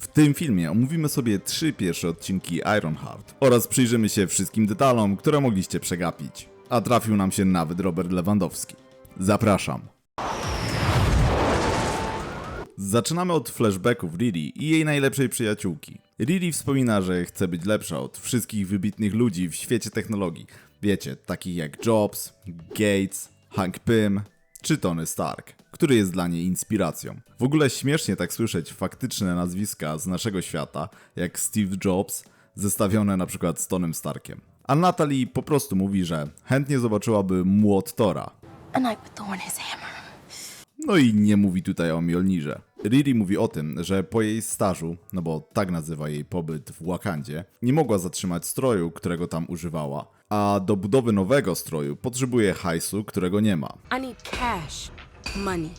W tym filmie omówimy sobie trzy pierwsze odcinki Ironheart oraz przyjrzymy się wszystkim detalom, które mogliście przegapić. A trafił nam się nawet Robert Lewandowski. Zapraszam. Zaczynamy od flashbacków Riri i jej najlepszej przyjaciółki. Riri wspomina, że chce być lepsza od wszystkich wybitnych ludzi w świecie technologii. Wiecie, takich jak Jobs, Gates, Hank Pym czy Tony Stark, który jest dla niej inspiracją. W ogóle śmiesznie tak słyszeć faktyczne nazwiska z naszego świata, jak Steve Jobs, zestawione na przykład z Tonym Starkiem. A Natalie po prostu mówi, że chętnie zobaczyłaby młot Tora, A knife with thorn hammer. No i nie mówi tutaj o Mjolnirze. Riri mówi o tym, że po jej stażu, no bo tak nazywa jej pobyt w Wakandzie, nie mogła zatrzymać stroju, którego tam używała, a do budowy nowego stroju potrzebuje hajsu, którego nie ma. I need cash. Money.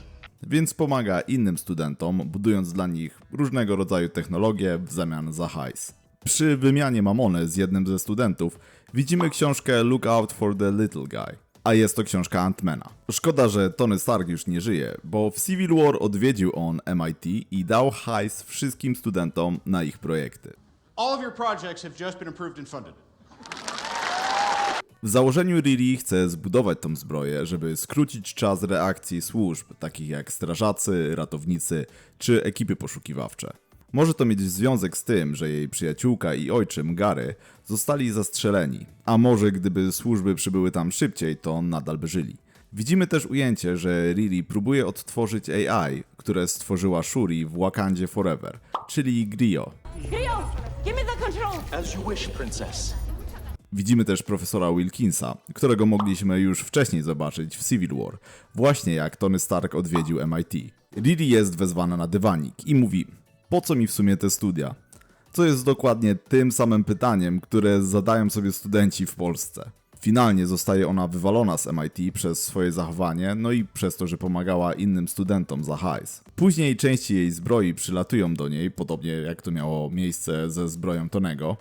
Więc pomaga innym studentom, budując dla nich różnego rodzaju technologie w zamian za hajs. Przy wymianie mamony z jednym ze studentów widzimy książkę Look Out for the Little Guy, a jest to książka Antmana. Szkoda, że Tony Stark już nie żyje, bo w Civil War odwiedził on MIT i dał hajs wszystkim studentom na ich projekty. All of your projects have just been approved and funded. W założeniu Riri chce zbudować tą zbroję, żeby skrócić czas reakcji służb, takich jak strażacy, ratownicy czy ekipy poszukiwawcze. Może to mieć związek z tym, że jej przyjaciółka i ojczym Gary zostali zastrzeleni, a może gdyby służby przybyły tam szybciej, to nadal by żyli. Widzimy też ujęcie, że Riri próbuje odtworzyć AI, które stworzyła Shuri w Wakandzie Forever, czyli Grio, Griot, give me the control. As you wish, princess. Widzimy też profesora Wilkinsa, którego mogliśmy już wcześniej zobaczyć w Civil War, właśnie jak Tony Stark odwiedził MIT. Riri jest wezwana na dywanik i mówi: Po co mi w sumie te studia? Co jest dokładnie tym samym pytaniem, które zadają sobie studenci w Polsce. Finalnie zostaje ona wywalona z MIT przez swoje zachowanie, no i przez to, że pomagała innym studentom za hajs. Później części jej zbroi przylatują do niej, podobnie jak to miało miejsce ze zbroją Tonego,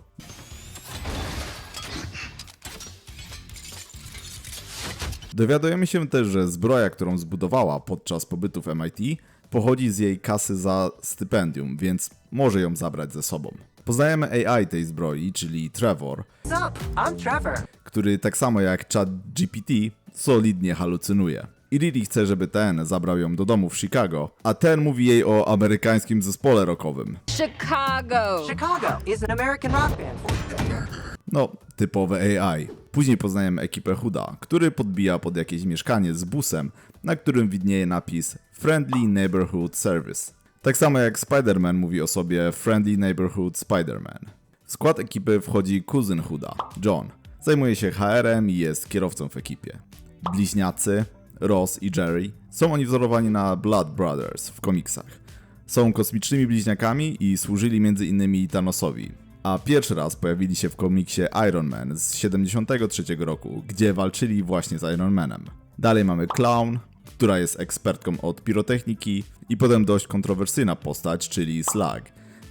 Dowiadujemy się też, że zbroja, którą zbudowała podczas pobytu w MIT, pochodzi z jej kasy za stypendium, więc może ją zabrać ze sobą. Poznajemy AI tej zbroi, czyli Trevor, What's up? I'm Trevor. który tak samo jak ChatGPT solidnie halucynuje. I Riri chce, żeby ten zabrał ją do domu w Chicago, a ten mówi jej o amerykańskim zespole rockowym. Chicago. Chicago is an American rock band. No, typowe AI. Później poznajemy ekipę Huda, który podbija pod jakieś mieszkanie z busem, na którym widnieje napis Friendly Neighborhood Service. Tak samo jak Spider-Man mówi o sobie Friendly Neighborhood Spider-Man. W skład ekipy wchodzi kuzyn Huda, John. Zajmuje się HR-em i jest kierowcą w ekipie. Bliźniacy, Ross i Jerry, są oni wzorowani na Blood Brothers w komiksach. Są kosmicznymi bliźniakami i służyli m.in. Thanosowi, a pierwszy raz pojawili się w komiksie Iron Man z 73 roku, gdzie walczyli właśnie z Iron Manem. Dalej mamy Clown, która jest ekspertką od pirotechniki i potem dość kontrowersyjna postać, czyli Slug,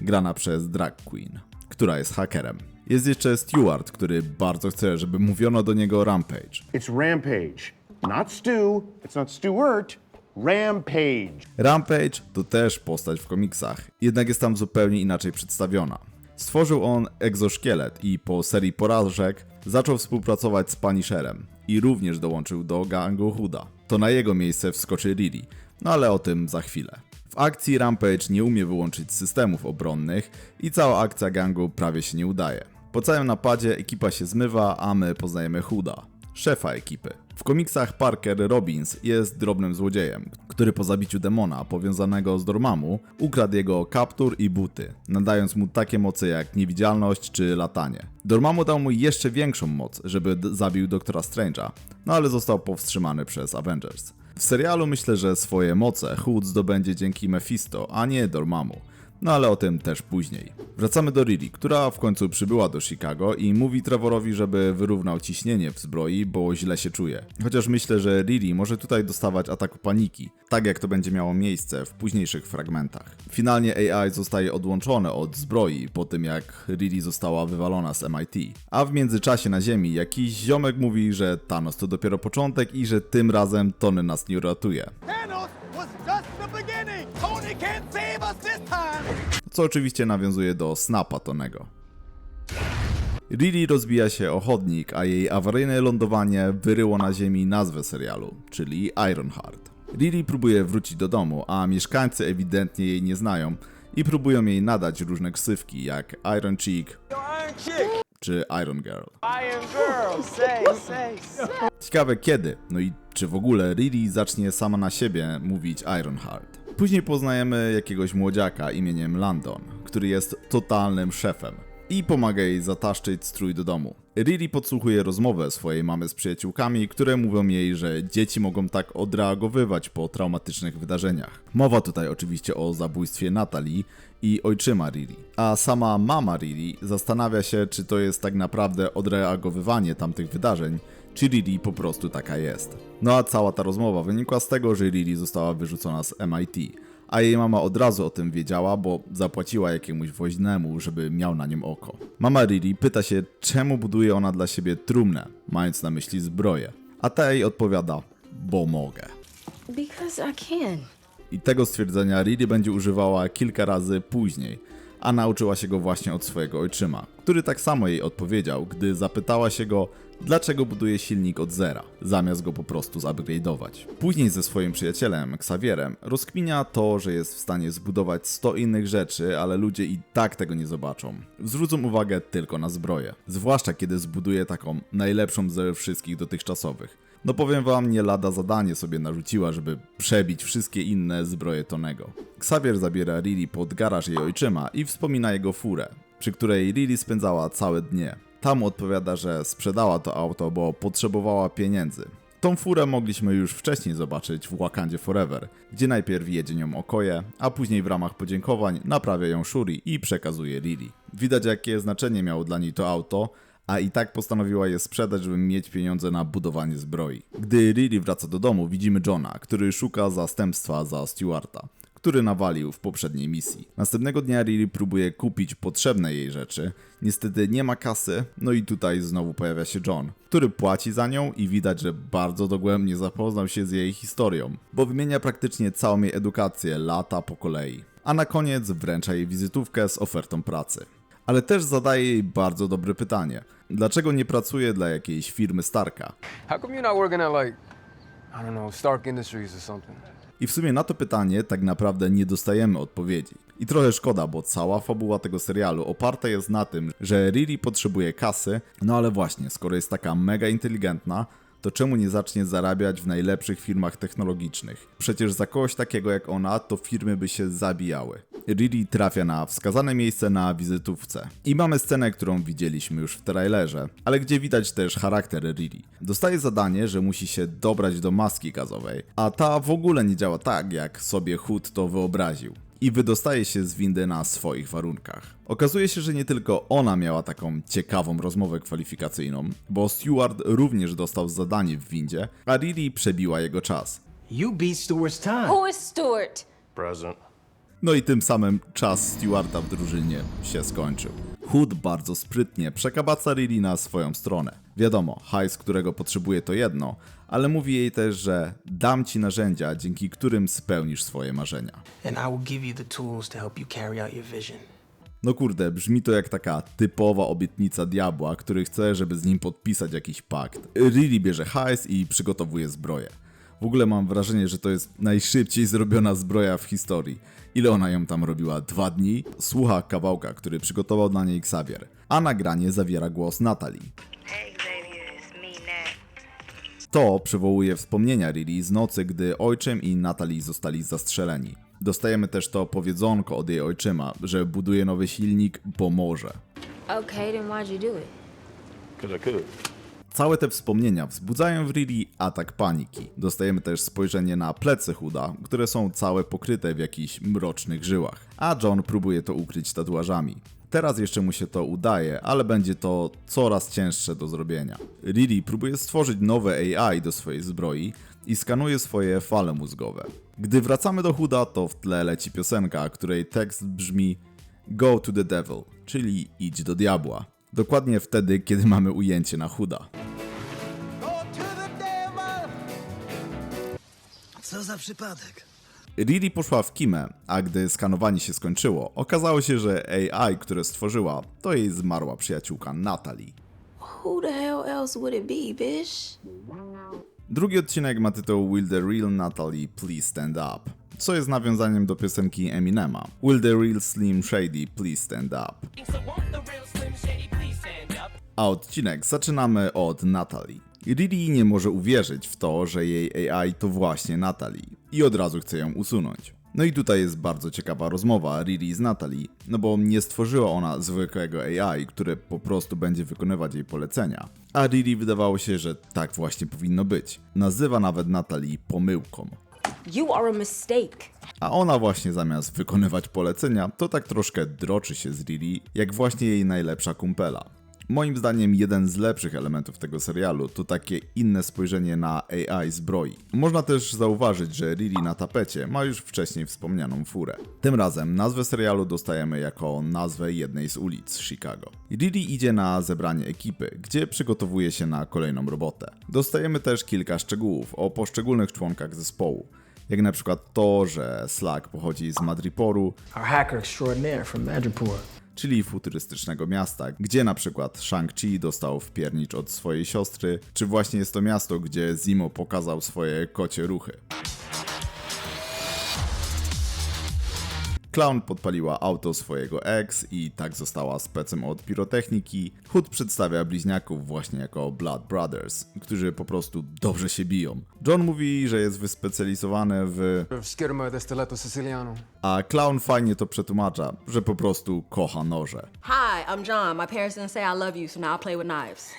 grana przez Drag Queen, która jest hakerem. Jest jeszcze Stewart, który bardzo chce, żeby mówiono do niego Rampage. It's Rampage. Not Stu. It's not Stewart. Rampage. Rampage to też postać w komiksach, jednak jest tam zupełnie inaczej przedstawiona. Stworzył on egzoszkielet i po serii porażek zaczął współpracować z Punisherem i również dołączył do gangu Huda. To na jego miejsce wskoczy Riri, no ale o tym za chwilę. W akcji Rampage nie umie wyłączyć systemów obronnych i cała akcja gangu prawie się nie udaje. Po całym napadzie ekipa się zmywa, a my poznajemy Huda, szefa ekipy. W komiksach Parker Robbins jest drobnym złodziejem, który po zabiciu demona powiązanego z Dormammu ukradł jego kaptur i buty, nadając mu takie moce jak niewidzialność czy latanie. Dormammu dał mu jeszcze większą moc, żeby zabił doktora Strange'a, no ale został powstrzymany przez Avengers. W serialu myślę, że swoje moce Hood zdobędzie dzięki Mephisto, a nie Dormammu. No ale o tym też później. Wracamy do Riri, która w końcu przybyła do Chicago i mówi Trevorowi, żeby wyrównał ciśnienie w zbroi, bo źle się czuje. Chociaż myślę, że Riri może tutaj dostawać ataku paniki, tak jak to będzie miało miejsce w późniejszych fragmentach. Finalnie AI zostaje odłączone od zbroi po tym jak Riri została wywalona z MIT. A w międzyczasie na ziemi jakiś ziomek mówi, że Thanos to dopiero początek i że tym razem Tony nas nie uratuje. Thanos co oczywiście nawiązuje do Snapa Tonego. Riri rozbija się o chodnik, a jej awaryjne lądowanie wyryło na ziemi nazwę serialu, czyli Ironheart. Riri próbuje wrócić do domu, a mieszkańcy ewidentnie jej nie znają i próbują jej nadać różne ksywki jak Iron Cheek czy Iron Girl. Ciekawe kiedy, no i czy w ogóle Riri zacznie sama na siebie mówić Ironheart. Później poznajemy jakiegoś młodziaka imieniem Landon, który jest totalnym szefem i pomaga jej zataszczyć strój do domu. Riri podsłuchuje rozmowę swojej mamy z przyjaciółkami, które mówią jej, że dzieci mogą tak odreagowywać po traumatycznych wydarzeniach. Mowa tutaj oczywiście o zabójstwie Natalii i ojczyma Riri. A sama mama Riri zastanawia się, czy to jest tak naprawdę odreagowywanie tamtych wydarzeń, czy Riri po prostu taka jest. No a cała ta rozmowa wynikła z tego, że Riri została wyrzucona z MIT, a jej mama od razu o tym wiedziała, bo zapłaciła jakiemuś woźnemu, żeby miał na nim oko. Mama Riri pyta się, czemu buduje ona dla siebie trumnę, mając na myśli zbroję. A ta jej odpowiada, bo mogę. Because I can. I tego stwierdzenia Riri będzie używała kilka razy później, a nauczyła się go właśnie od swojego ojczyma, który tak samo jej odpowiedział, gdy zapytała się go, dlaczego buduje silnik od zera, zamiast go po prostu zupgrade'ować. Później ze swoim przyjacielem, Xavierem, rozkminia to, że jest w stanie zbudować 100 innych rzeczy, ale ludzie i tak tego nie zobaczą. Zwrócą uwagę tylko na zbroję, zwłaszcza kiedy zbuduje taką najlepszą ze wszystkich dotychczasowych. No powiem wam, nie lada zadanie sobie narzuciła, żeby przebić wszystkie inne zbroje Tonego. Xavier zabiera Riri pod garaż jej ojczyma i wspomina jego furę, przy której Riri spędzała całe dnie. Tam odpowiada, że sprzedała to auto, bo potrzebowała pieniędzy. Tą furę mogliśmy już wcześniej zobaczyć w Wakandzie Forever, gdzie najpierw jedzie nią Okoje, a później w ramach podziękowań naprawia ją Shuri i przekazuje Riri. Widać jakie znaczenie miało dla niej to auto, a i tak postanowiła je sprzedać, żeby mieć pieniądze na budowanie zbroi. Gdy Riri wraca do domu, widzimy Johna, który szuka zastępstwa za Stewarta, który nawalił w poprzedniej misji. Następnego dnia Riri próbuje kupić potrzebne jej rzeczy, niestety nie ma kasy, no i tutaj znowu pojawia się John, który płaci za nią i widać, że bardzo dogłębnie zapoznał się z jej historią, bo wymienia praktycznie całą jej edukację lata po kolei. A na koniec wręcza jej wizytówkę z ofertą pracy ale też zadaje jej bardzo dobre pytanie. Dlaczego nie pracuje dla jakiejś firmy Starka? How come you're not working at like, I don't know, Stark Industries or something? I w sumie na to pytanie tak naprawdę nie dostajemy odpowiedzi. I trochę szkoda, bo cała fabuła tego serialu oparta jest na tym, że Riri potrzebuje kasy, no ale właśnie, skoro jest taka mega inteligentna, to czemu nie zacznie zarabiać w najlepszych firmach technologicznych? Przecież za kogoś takiego jak ona, to firmy by się zabijały. Riri trafia na wskazane miejsce na wizytówce. I mamy scenę, którą widzieliśmy już w trailerze, ale gdzie widać też charakter Riri. Dostaje zadanie, że musi się dobrać do maski gazowej, a ta w ogóle nie działa tak, jak sobie Hood to wyobraził i wydostaje się z windy na swoich warunkach. Okazuje się, że nie tylko ona miała taką ciekawą rozmowę kwalifikacyjną, bo Stewart również dostał zadanie w windzie, a Riri przebiła jego czas. You beat Stewart's time. Who is Stuart? Present. No i tym samym czas Stewarta w drużynie się skończył. Hood bardzo sprytnie przekabaca Riri na swoją stronę. Wiadomo, hajs, którego potrzebuje to jedno, ale mówi jej też, że dam ci narzędzia, dzięki którym spełnisz swoje marzenia. No kurde, brzmi to jak taka typowa obietnica diabła, który chce, żeby z nim podpisać jakiś pakt. Riri bierze hajs i przygotowuje zbroję. W ogóle mam wrażenie, że to jest najszybciej zrobiona zbroja w historii. Ile ona ją tam robiła? Dwa dni? Słucha kawałka, który przygotował dla niej Xavier. A nagranie zawiera głos Natalii. Hey Xavier, it's me, Nat. To przywołuje wspomnienia Riri z nocy, gdy ojczym i Natalie zostali zastrzeleni. Dostajemy też to powiedzonko od jej ojczyma, że buduje nowy silnik, bo może. Okay, then why'd you do it? Because I could. Całe te wspomnienia wzbudzają w Riri atak paniki. Dostajemy też spojrzenie na plecy Huda, które są całe pokryte w jakichś mrocznych żyłach, a John próbuje to ukryć tatuażami. Teraz jeszcze mu się to udaje, ale będzie to coraz cięższe do zrobienia. Riri próbuje stworzyć nowe AI do swojej zbroi i skanuje swoje fale mózgowe. Gdy wracamy do Huda, to w tle leci piosenka, której tekst brzmi Go to the devil, czyli idź do diabła. Dokładnie wtedy, kiedy mamy ujęcie na Huda. Co za przypadek. Riri poszła w kimę, a gdy skanowanie się skończyło, okazało się, że AI, które stworzyła, to jej zmarła przyjaciółka Natalie. Who the hell else would it be, bitch? Drugi odcinek ma tytuł Will the Real Natalie Please Stand Up, co jest nawiązaniem do piosenki Eminema Will the Real Slim Shady Please Stand Up. A odcinek zaczynamy od Natalie. Riri nie może uwierzyć w to, że jej AI to właśnie Natalie i od razu chce ją usunąć. No i tutaj jest bardzo ciekawa rozmowa Riri z Natalie, no bo nie stworzyła ona zwykłego AI, które po prostu będzie wykonywać jej polecenia. A Riri wydawało się, że tak właśnie powinno być. Nazywa nawet Natalie pomyłką. You are a mistake. A ona właśnie zamiast wykonywać polecenia, to tak troszkę droczy się z Riri, jak właśnie jej najlepsza kumpela. Moim zdaniem jeden z lepszych elementów tego serialu to takie inne spojrzenie na AI zbroi. Można też zauważyć, że Riri na tapecie ma już wcześniej wspomnianą furę. Tym razem nazwę serialu dostajemy jako nazwę jednej z ulic Chicago. Riri idzie na zebranie ekipy, gdzie przygotowuje się na kolejną robotę. Dostajemy też kilka szczegółów o poszczególnych członkach zespołu jak na przykład to, że Slack pochodzi z Madriporu, Our hacker extraordinaire from Madripoor. Czyli futurystycznego miasta, gdzie na przykład Shang-Chi dostał wpiernicz od swojej siostry, czy właśnie jest to miasto, gdzie Zimo pokazał swoje kocie ruchy. Clown podpaliła auto swojego ex i tak została specem od pirotechniki. Hood przedstawia bliźniaków właśnie jako Blood Brothers, którzy po prostu dobrze się biją. John mówi, że jest wyspecjalizowany w... Skierma de stiletto siciliano. A Clown fajnie to przetłumacza, że po prostu kocha noże. Hi, I'm John. My parents didn't say I love you, so now I play with knives.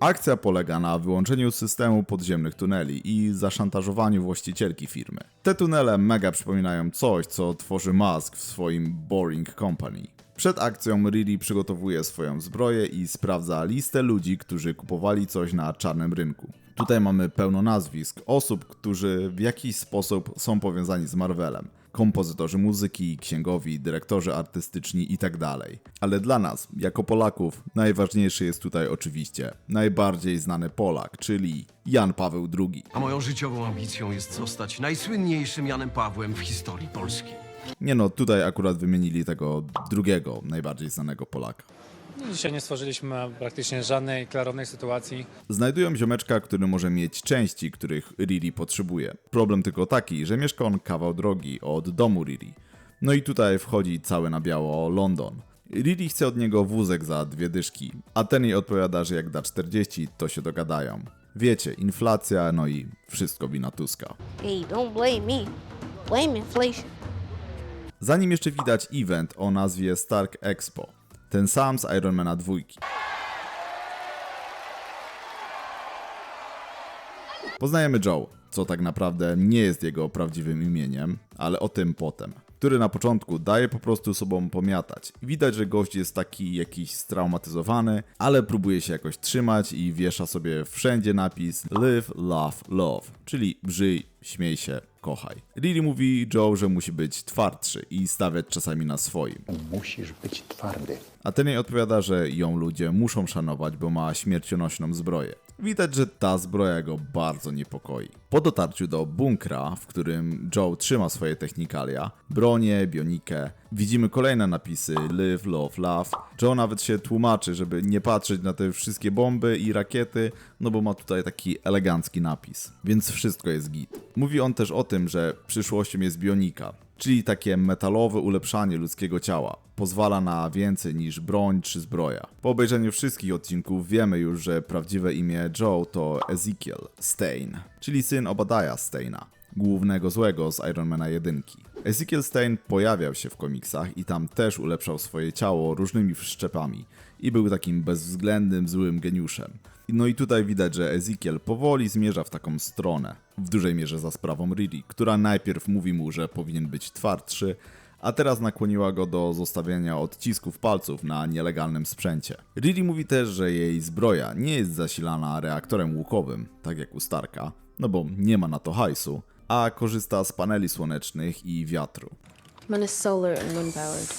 Akcja polega na wyłączeniu systemu podziemnych tuneli i zaszantażowaniu właścicielki firmy. Te tunele mega przypominają coś, co tworzy Musk w swoim Boring Company. Przed akcją Riri przygotowuje swoją zbroję i sprawdza listę ludzi, którzy kupowali coś na czarnym rynku. Tutaj mamy pełno nazwisk osób, którzy w jakiś sposób są powiązani z Marvelem. Kompozytorzy muzyki, księgowi, dyrektorzy artystyczni itd. Ale dla nas, jako Polaków, najważniejszy jest tutaj oczywiście najbardziej znany Polak, czyli Jan Paweł II. A moją życiową ambicją jest zostać najsłynniejszym Janem Pawłem w historii Polski. Nie no, tutaj akurat wymienili tego drugiego, najbardziej znanego Polaka. Dzisiaj nie stworzyliśmy praktycznie żadnej klarownej sytuacji. Znajdują ziomeczka, który może mieć części, których Riri potrzebuje. Problem tylko taki, że mieszka on kawał drogi od domu Riri. No i tutaj wchodzi cały na biało London. Riri chce od niego wózek za dwie dyszki, a ten jej odpowiada, że jak da 40, to się dogadają. Wiecie, inflacja, no i wszystko wina Tuska. Hey, don't blame me. Blame inflation. Zanim jeszcze widać event o nazwie Stark Expo, ten sam z Ironmana 2. Poznajemy Joe, co tak naprawdę nie jest jego prawdziwym imieniem, ale o tym potem. Który na początku daje po prostu sobą pomiatać. Widać, że gość jest taki jakiś straumatyzowany, ale próbuje się jakoś trzymać i wiesza sobie wszędzie napis Live, Love, Love, czyli żyj, śmiej się, kochaj. Riri mówi Joe, że musi być twardszy i stawiać czasami na swoim. Musisz być twardy. A ten jej odpowiada, że ją ludzie muszą szanować, bo ma śmiercionośną zbroję. Widać, że ta zbroja go bardzo niepokoi. Po dotarciu do bunkra, w którym Joe trzyma swoje technikalia, bronię, bionikę, widzimy kolejne napisy Live, Love, Love. Joe nawet się tłumaczy, żeby nie patrzeć na te wszystkie bomby i rakiety, no bo ma tutaj taki elegancki napis. Więc wszystko jest git. Mówi on też o tym, że przyszłością jest bionika, czyli takie metalowe ulepszanie ludzkiego ciała. Pozwala na więcej niż broń czy zbroja. Po obejrzeniu wszystkich odcinków wiemy już, że prawdziwe imię Joe to Ezekiel Stein, czyli syn Obadiah Steina, głównego złego z Ironmana 1. Ezekiel Stein pojawiał się w komiksach i tam też ulepszał swoje ciało różnymi wszczepami i był takim bezwzględnym, złym geniuszem. No i tutaj widać, że Ezekiel powoli zmierza w taką stronę, w dużej mierze za sprawą Riri, która najpierw mówi mu, że powinien być twardszy, a teraz nakłoniła go do zostawiania odcisków palców na nielegalnym sprzęcie. Riri mówi też, że jej zbroja nie jest zasilana reaktorem łukowym, tak jak u Starka, no bo nie ma na to hajsu, a korzysta z paneli słonecznych i wiatru. Mine is solar and wind powered.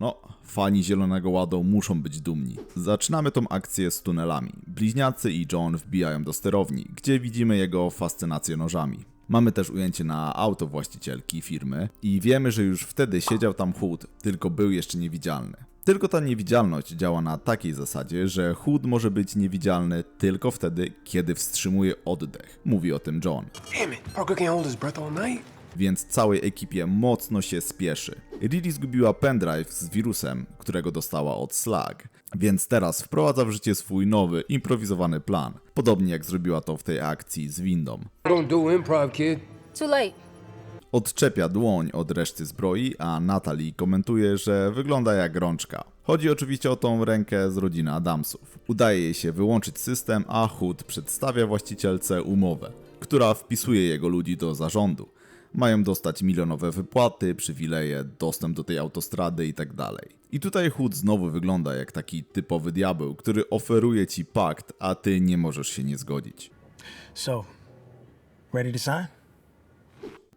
No, fani Zielonego Ładu muszą być dumni. Zaczynamy tą akcję z tunelami. Bliźniacy i John wbijają do sterowni, gdzie widzimy jego fascynację nożami. Mamy też ujęcie na auto właścicielki firmy i wiemy, że już wtedy siedział tam Hood, tylko był jeszcze niewidzialny. Tylko ta niewidzialność działa na takiej zasadzie, że Hood może być niewidzialny tylko wtedy, kiedy wstrzymuje oddech. Mówi o tym John. Więc całej ekipie mocno się spieszy. Riri zgubiła pendrive z wirusem, którego dostała od Slag. Więc teraz wprowadza w życie swój nowy, improwizowany plan. Podobnie jak zrobiła to w tej akcji z windą. Don't do improv, kid. Too late. Odczepia dłoń od reszty zbroi, a Natalie komentuje, że wygląda jak rączka. Chodzi oczywiście o tą rękę z rodziny Adamsów. Udaje jej się wyłączyć system, a Hood przedstawia właścicielce umowę, która wpisuje jego ludzi do zarządu. Mają dostać milionowe wypłaty, przywileje, dostęp do tej autostrady itd. I tutaj Hood znowu wygląda jak taki typowy diabeł, który oferuje ci pakt, a ty nie możesz się nie zgodzić. So, ready to sign?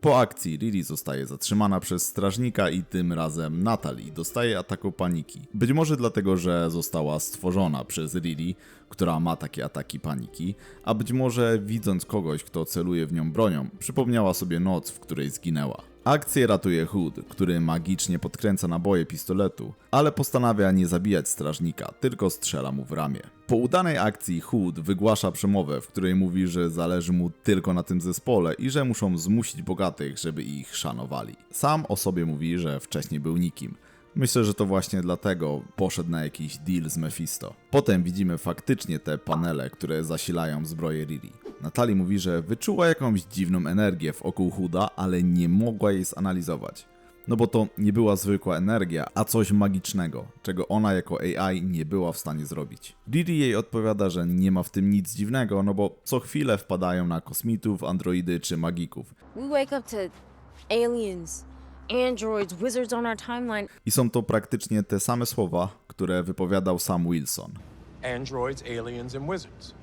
Po akcji Riri zostaje zatrzymana przez strażnika i tym razem Natalie dostaje ataku paniki. Być może dlatego, że została stworzona przez Riri, która ma takie ataki paniki, a być może widząc kogoś, kto celuje w nią bronią, przypomniała sobie noc, w której zginęła. Akcję ratuje Hood, który magicznie podkręca naboje pistoletu, ale postanawia nie zabijać strażnika, tylko strzela mu w ramię. Po udanej akcji Hood wygłasza przemowę, w której mówi, że zależy mu tylko na tym zespole i że muszą zmusić bogatych, żeby ich szanowali. Sam o sobie mówi, że wcześniej był nikim. Myślę, że to właśnie dlatego poszedł na jakiś deal z Mephisto. Potem widzimy faktycznie te panele, które zasilają zbroję Riri. Natalie mówi, że wyczuła jakąś dziwną energię wokół Huda, ale nie mogła jej zanalizować. No bo to nie była zwykła energia, a coś magicznego, czego ona jako AI nie była w stanie zrobić. Riri jej odpowiada, że nie ma w tym nic dziwnego, no bo co chwilę wpadają na kosmitów, androidy czy magików. We wake up to aliens, androids, wizards on our timeline. I są to praktycznie te same słowa, które wypowiadał sam Wilson. Androids, aliens, and wizards.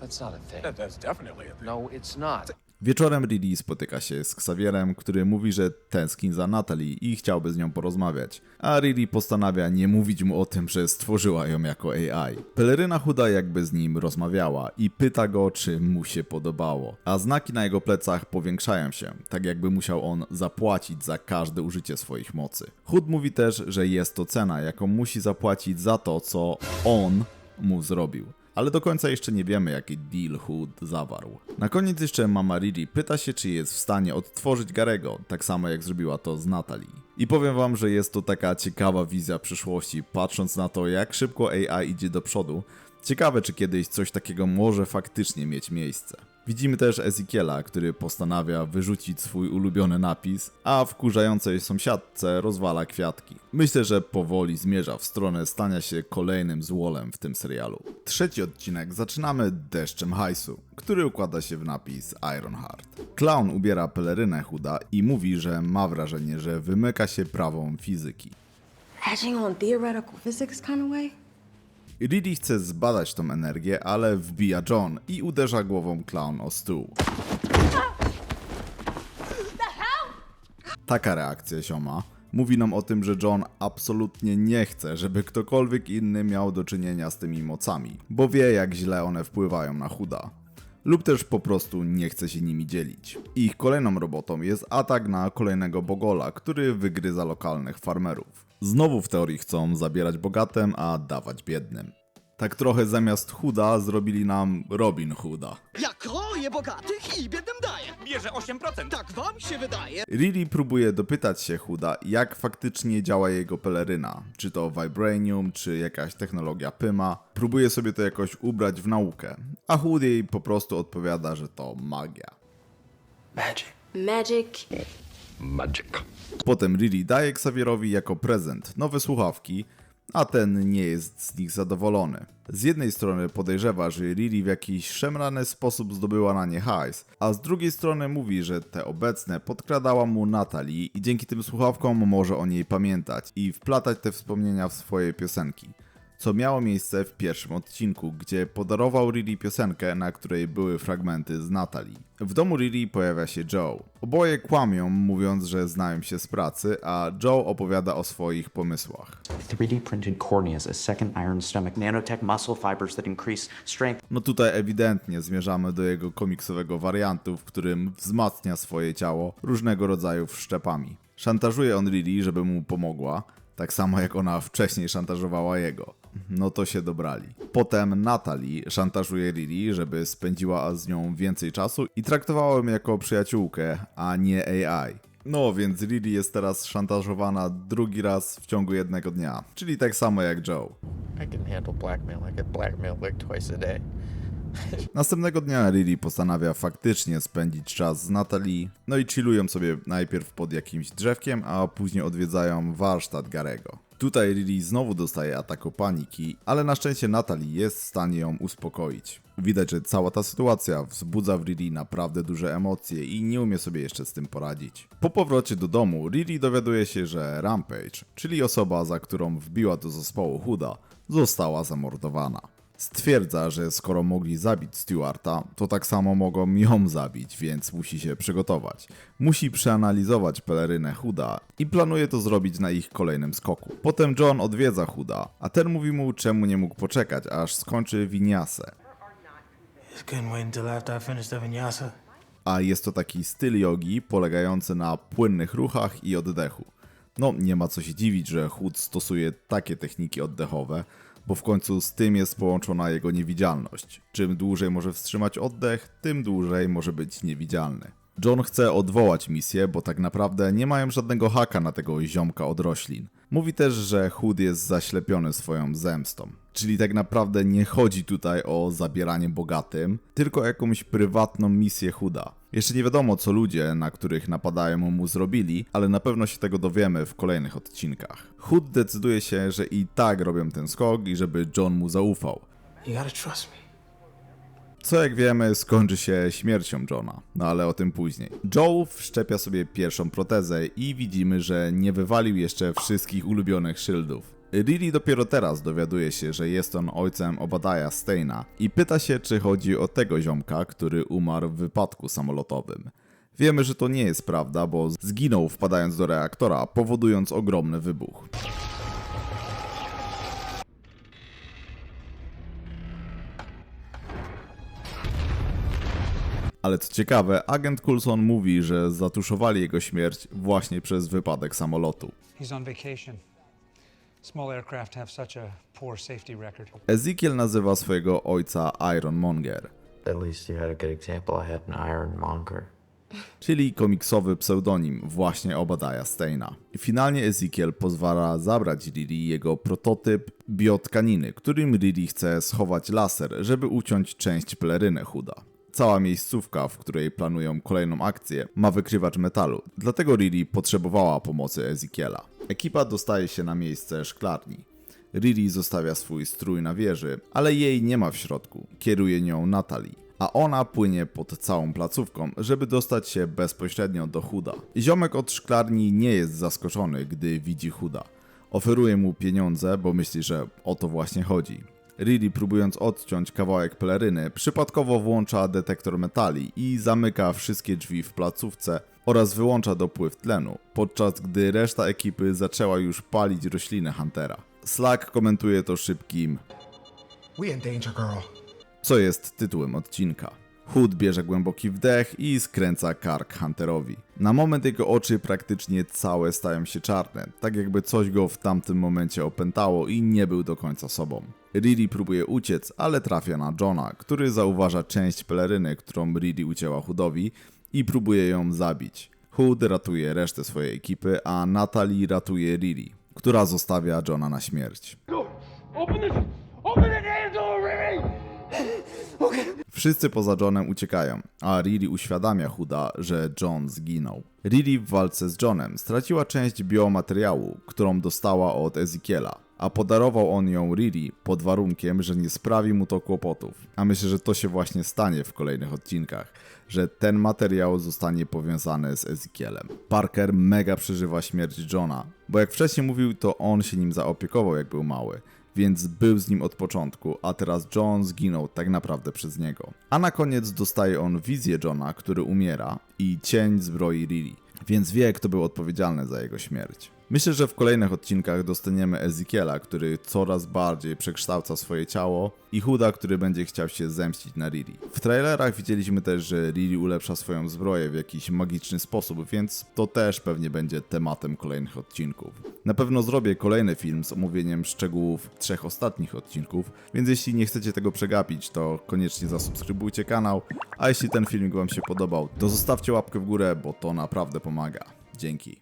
That's not a thing. That, that's definitely a thing. No, it's not. Wieczorem Riri spotyka się z Xavierem, który mówi, że tęskni za Natalie i chciałby z nią porozmawiać. A Riri postanawia nie mówić mu o tym, że stworzyła ją jako AI. Peleryna chuda jakby z nim rozmawiała i pyta go, czy mu się podobało. A znaki na jego plecach powiększają się, tak jakby musiał on zapłacić za każde użycie swoich mocy. Hud mówi też, że jest to cena, jaką musi zapłacić za to, co on mu zrobił ale do końca jeszcze nie wiemy, jaki deal Hood zawarł. Na koniec jeszcze mama Riri pyta się, czy jest w stanie odtworzyć Garego, tak samo jak zrobiła to z Natalie. I powiem wam, że jest to taka ciekawa wizja przyszłości, patrząc na to, jak szybko AI idzie do przodu. Ciekawe, czy kiedyś coś takiego może faktycznie mieć miejsce. Widzimy też Ezekiela, który postanawia wyrzucić swój ulubiony napis, a wkurzającej sąsiadce rozwala kwiatki. Myślę, że powoli zmierza w stronę stania się kolejnym złolem w tym serialu. Trzeci odcinek zaczynamy deszczem hajsu, który układa się w napis Ironheart. Clown ubiera pelerynę chuda i mówi, że ma wrażenie, że wymyka się prawom fizyki. Acting on theoretical physics kind of way? Riri chce zbadać tą energię, ale wbija John i uderza głową clown o stół. Taka reakcja zioma mówi nam o tym, że John absolutnie nie chce, żeby ktokolwiek inny miał do czynienia z tymi mocami, bo wie jak źle one wpływają na chuda. Lub też po prostu nie chce się nimi dzielić. Ich kolejną robotą jest atak na kolejnego bogola, który wygryza lokalnych farmerów. Znowu w teorii chcą zabierać bogatym, a dawać biednym. Tak trochę zamiast chuda zrobili nam Robin Hooda. Ja kroję bogatych i biednym daję. Bierze 8%. Tak wam się wydaje. Riri próbuje dopytać się Huda, jak faktycznie działa jego peleryna. Czy to Vibranium, czy jakaś technologia Pyma. Próbuje sobie to jakoś ubrać w naukę. A Hud jej po prostu odpowiada, że to magia. Magic. Magic. Magic. Potem Riri daje Xavierowi jako prezent nowe słuchawki, a ten nie jest z nich zadowolony. Z jednej strony podejrzewa, że Riri w jakiś szemrany sposób zdobyła na nie hajs, a z drugiej strony mówi, że te obecne podkradała mu Natalie i dzięki tym słuchawkom może o niej pamiętać i wplatać te wspomnienia w swoje piosenki. Co miało miejsce w pierwszym odcinku, gdzie podarował Riri piosenkę, na której były fragmenty z Natalie. W domu Riri pojawia się Joe. Oboje kłamią, mówiąc, że znają się z pracy, a Joe opowiada o swoich pomysłach. 3D printed corneas, a second iron stomach, nanotech muscle fibers that increase strength. No tutaj ewidentnie zmierzamy do jego komiksowego wariantu, w którym wzmacnia swoje ciało różnego rodzaju wszczepami. Szantażuje on Riri, żeby mu pomogła, tak samo jak ona wcześniej szantażowała jego. No to się dobrali. Potem Natalie szantażuje Riri, żeby spędziła z nią więcej czasu i traktowała ją jako przyjaciółkę, a nie AI. No więc Riri jest teraz szantażowana drugi raz w ciągu jednego dnia, czyli tak samo jak Joe. I can handle blackmail. I get blackmailed like twice a day. Następnego dnia Riri postanawia faktycznie spędzić czas z Natalie, no i chillują sobie najpierw pod jakimś drzewkiem, a później odwiedzają warsztat Garego. Tutaj Riri znowu dostaje ataku paniki, ale na szczęście Natalie jest w stanie ją uspokoić. Widać, że cała ta sytuacja wzbudza w Riri naprawdę duże emocje i nie umie sobie jeszcze z tym poradzić. Po powrocie do domu Riri dowiaduje się, że Rampage, czyli osoba, za którą wbiła do zespołu Huda, została zamordowana. Stwierdza, że skoro mogli zabić Stewarta, to tak samo mogą ją zabić, więc musi się przygotować. Musi przeanalizować pelerynę Huda i planuje to zrobić na ich kolejnym skoku. Potem John odwiedza Huda, a ten mówi mu, czemu nie mógł poczekać, aż skończy winiasę. A jest to taki styl jogi polegający na płynnych ruchach i oddechu. No, nie ma co się dziwić, że Hud stosuje takie techniki oddechowe, bo w końcu z tym jest połączona jego niewidzialność. Czym dłużej może wstrzymać oddech, tym dłużej może być niewidzialny. John chce odwołać misję, bo tak naprawdę nie mają żadnego haka na tego ziomka od roślin. Mówi też, że Hood jest zaślepiony swoją zemstą. Czyli tak naprawdę nie chodzi tutaj o zabieranie bogatym, tylko jakąś prywatną misję Hooda. Jeszcze nie wiadomo, co ludzie, na których napadają mu zrobili, ale na pewno się tego dowiemy w kolejnych odcinkach. Hood decyduje się, że i tak robią ten skok i żeby John mu zaufał. Co jak wiemy skończy się śmiercią Johna, no ale o tym później. Joe wszczepia sobie pierwszą protezę i widzimy, że nie wywalił jeszcze wszystkich ulubionych szyldów. Riri dopiero teraz dowiaduje się, że jest on ojcem Obadiah Steina i pyta się, czy chodzi o tego ziomka, który umarł w wypadku samolotowym. Wiemy, że to nie jest prawda, bo zginął wpadając do reaktora, powodując ogromny wybuch. Ale co ciekawe, agent Coulson mówi, że zatuszowali jego śmierć właśnie przez wypadek samolotu. He's on vacation. Ezekiel nazywa swojego ojca Ironmonger, At least you had a good example. I had an ironmonger. czyli komiksowy pseudonim właśnie Obadiah Steina. Finalnie Ezekiel pozwala zabrać Riri jego prototyp biotkaniny, którym Riri chce schować laser, żeby uciąć część peleryny Huda. Cała miejscówka, w której planują kolejną akcję, ma wykrywacz metalu, dlatego Riri potrzebowała pomocy Ezekiela. Ekipa dostaje się na miejsce szklarni. Riri zostawia swój strój na wieży, ale jej nie ma w środku. Kieruje nią Natalie. A ona płynie pod całą placówką, żeby dostać się bezpośrednio do Huda. Ziomek od szklarni nie jest zaskoczony, gdy widzi Huda. Oferuje mu pieniądze, bo myśli, że o to właśnie chodzi. Riri próbując odciąć kawałek peleryny, przypadkowo włącza detektor metali i zamyka wszystkie drzwi w placówce oraz wyłącza dopływ tlenu, podczas gdy reszta ekipy zaczęła już palić rośliny Huntera. Slack komentuje to szybkim co jest tytułem odcinka. Hood bierze głęboki wdech i skręca kark Hunterowi. Na moment jego oczy praktycznie całe stają się czarne, tak jakby coś go w tamtym momencie opętało i nie był do końca sobą. Riri próbuje uciec, ale trafia na Johna, który zauważa część peleryny, którą Riri ucięła Hoodowi i próbuje ją zabić. Hood ratuje resztę swojej ekipy, a Natalie ratuje Riri, która zostawia Johna na śmierć. Wszyscy poza Johnem uciekają, a Riri uświadamia Huda, że John zginął. Riri w walce z Johnem straciła część biomateriału, którą dostała od Ezekiela, a podarował on ją Riri pod warunkiem, że nie sprawi mu to kłopotów. A myślę, że to się właśnie stanie w kolejnych odcinkach, że ten materiał zostanie powiązany z Ezekielem. Parker mega przeżywa śmierć Johna, bo jak wcześniej mówił, to on się nim zaopiekował jak był mały, więc był z nim od początku, a teraz John zginął tak naprawdę przez niego. A na koniec dostaje on wizję Johna, który umiera i cień zbroi Riri, więc wie kto był odpowiedzialny za jego śmierć. Myślę, że w kolejnych odcinkach dostaniemy Ezekiela, który coraz bardziej przekształca swoje ciało i Huda, który będzie chciał się zemścić na Riri. W trailerach widzieliśmy też, że Riri ulepsza swoją zbroję w jakiś magiczny sposób, więc to też pewnie będzie tematem kolejnych odcinków. Na pewno zrobię kolejny film z omówieniem szczegółów trzech ostatnich odcinków, więc jeśli nie chcecie tego przegapić, to koniecznie zasubskrybujcie kanał, a jeśli ten filmik Wam się podobał, to zostawcie łapkę w górę, bo to naprawdę pomaga. Dzięki.